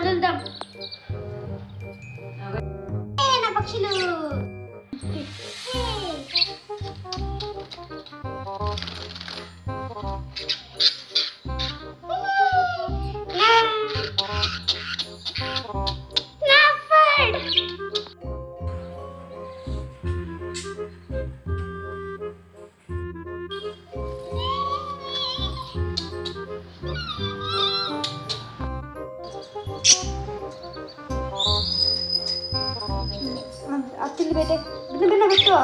వదులుదాం. పక్షులు? అత్తిల్లి పెట్టే బిన్న పెట్టు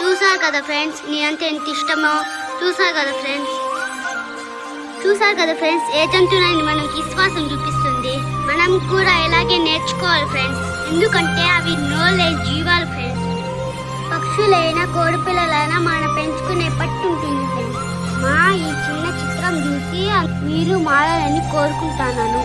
చూసారు కదా ఫ్రెండ్స్ నీ అంటే ఎంత ఇష్టమో. చూసారు కదా ఫ్రెండ్స్. చూసారు కదా ఫ్రెండ్స్ ఏ జంతువునైనా మనకి విశ్వాసం చూపిస్తుంది. మనం కూడా ఇలాగే నేర్చుకోవాలి ఫ్రెండ్స్. ఎందుకంటే అవి నోలేని జీవాలు ఫ్రెండ్స్. పక్షులైనా కోడిపిల్లలైనా మనం పెంచుకునే పట్టు ఉంటుంది ఫ్రెండ్స్. మా ఈ చిన్న చిత్రం చూసి మీరు మారాలని కోరుకుంటున్నాను.